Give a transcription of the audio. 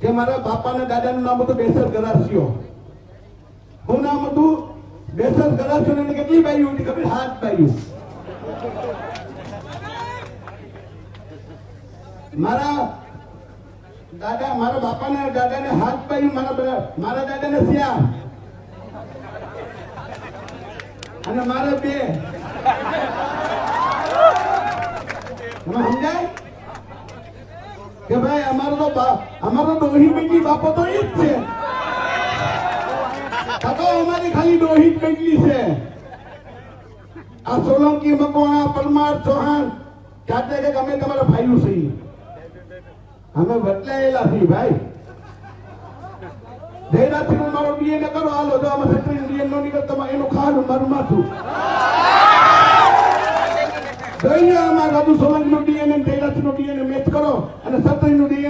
કે મારા બાપા ને દાદાનું નામ હતું બેસર ગરાસિયો. શું નામ હતું બેસર ગરાસિયો ને કેટલી બાયું હતી ખબર? હાથ બાયું મારા દાદા, મારા બાપાને દાદાને હાથ પાયું મારા મારા દાદા ને શ્યામ અને મારે બે. સમજાય? કે ભાઈ, અમારો અમારો ડોહી બેટી બાપો તો એ જ છે. અમારી ખાલી ડોહી જ બેટલી છે. આ સોલંકી મકવાણા, પરમાર ચૌહાણ, જાતે કે અમે તમારા ભાઈઓ છીએ. અમે બદલાયેલા છીએ, ભાઈ. જયરાજસિંહ, મારો મારો ડીએનએ કરો, હાલો, જો આમાં સેક્રેટરી ડીએનએ નો નીકળ તમારે એનું ખાવાનું મારું જોઈએ અમારા સોલંકી નું ડીએનએ જયરાજસિંહનું ડીએનએ મેચ કરો અને સત્રી નું ડીએનએ